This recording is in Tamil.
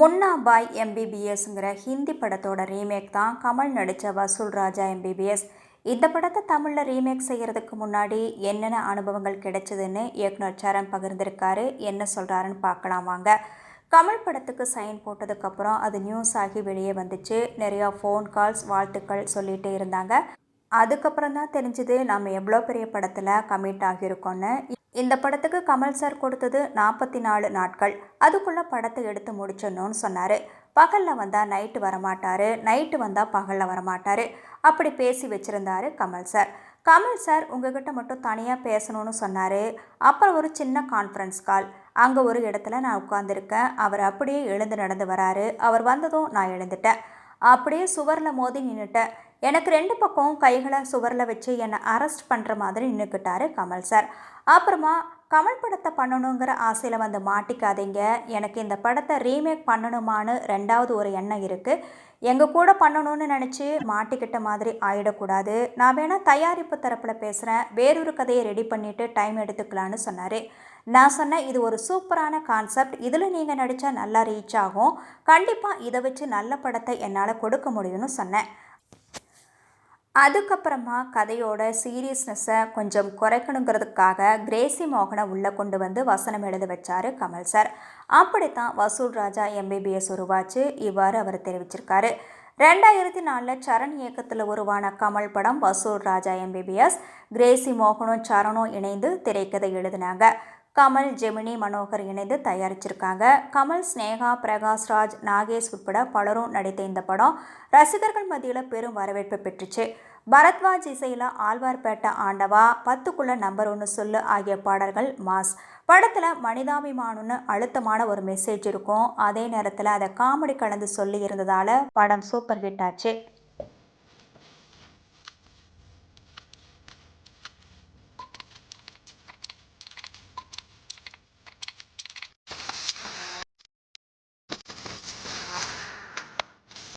முன்னா பாய் எம்பிபிஎஸ்ங்கிற ஹிந்தி படத்தோட ரீமேக் தான் கமல் நடித்த வசூல் ராஜா எம்பிபிஎஸ் இந்த படத்தை தமிழில் ரீமேக் செய்கிறதுக்கு முன்னாடி என்னென்ன அனுபவங்கள் கிடைச்சதுன்னு இயக்குனர் சரண் பகிர்ந்திருக்காரு. என்ன சொல்கிறாருன்னு பார்க்கலாம் வாங்க. கமல் படத்துக்கு சைன் போட்டதுக்கப்புறம் அது நியூஸ் ஆகி வெளியே வந்துச்சு. நிறையா ஃபோன் கால்ஸ் வாழ்த்துக்கள் சொல்லிகிட்டே இருந்தாங்க. அதுக்கப்புறம் தான் தெரிஞ்சது நம்ம எவ்வளோ பெரிய படத்தில் கமிட் ஆகியிருக்கோன்னு இந்த படத்துக்கு கமல் சார் கொடுத்தது நாற்பத்தி நாலு நாட்கள். அதுக்குள்ளே படத்தை எடுத்து முடிச்சிடணும்னு சொன்னார். பகலில் வந்தால் நைட்டு வரமாட்டார். நைட்டு வந்தால் பகலில் வரமாட்டார். அப்படி பேசி வச்சுருந்தாரு கமல் சார். கமல் சார் உங்ககிட்ட மட்டும் தனியாக பேசணும்னு சொன்னார். அப்புறம் ஒரு சின்ன கான்ஃபரன்ஸ் கால் அங்கே ஒரு இடத்துல நான் உட்காந்துருக்கேன் அவர் அப்படியே எழுந்து நடந்து வராரு. அவர் வந்ததும் நான் எழுந்துட்டேன். அப்படியே சுவரில் மோதி நின்றுட்டேன் எனக்கு ரெண்டு பக்கம் கைகளை சுவரில் வச்சு என்னை அரெஸ்ட் பண்ணுற மாதிரி நின்றுக்கிட்டாரு கமல் சார். அப்புறமா கமல் படத்தை பண்ணணுங்கிற ஆசையில் வந்து மாட்டிக்காதீங்க. எனக்கு இந்த படத்தை ரீமேக் பண்ணணுமான்னு ரெண்டாவது ஒரு எண்ணம் இருக்குது எங்கள் கூட பண்ணணும்னு நினச்சி மாட்டிக்கிட்ட மாதிரி ஆயிடக்கூடாது. நான் வேணால் தயாரிப்பு தரப்பில் பேசுகிறேன் வேறொரு கதையை ரெடி பண்ணிவிட்டு டைம் எடுத்துக்கலான்னு சொன்னார். நான் சொன்னேன் இது ஒரு சூப்பரான கான்செப்ட் இதில் நீங்கள் நடித்தா நல்லா ரீச் ஆகும். கண்டிப்பாக இதை வச்சு நல்ல படத்தை என்னால் கொடுக்க முடியும்னு சொன்னேன். அதுக்கப்புறமா கதையோட சீரியஸ்னஸை கொஞ்சம் குறைக்கணுங்கிறதுக்காக கிரேசி மோகனை உள்ளே கொண்டு வந்து வசனம் எழுத வச்சார் கமல் சார். அப்படித்தான் வசூல் ராஜா எம்பிபிஎஸ் உருவாச்சு இவ்வாறு அவர் தெரிவிச்சிருக்காரு. ரெண்டாயிரத்தி நாலில் சரண் இயக்கத்தில் உருவான கமல் படம் வசூல் ராஜா எம்பிபிஎஸ் கிரேசி மோகனும் சரணும் இணைந்து திரைக்கதை எழுதினாங்க. கமல் ஜெமினி மனோகர் இணைந்து தயாரிச்சிருக்காங்க. கமல் ஸ்னேகா பிரகாஷ்ராஜ் நாகேஷ் உட்பட பலரும் நடித்த இந்த படம் ரசிகர்கள் மத்தியில் பெரும் வரவேற்பு பெற்றுச்சு. பரத்வாஜ் இசையில் ஆழ்வார்பேட்டை ஆண்டவா பத்துக்குள்ள நம்பர் ஒன்று சொல்லு ஆகிய பாடல்கள் மாஸ். படத்தில் மனிதாபிமானம்னு அழுத்தமான ஒரு மெசேஜ் இருக்கும். அதே நேரத்தில் அதை காமெடி கலந்து சொல்லி இருந்ததால் படம் சூப்பர் ஹிட் ஆச்சு.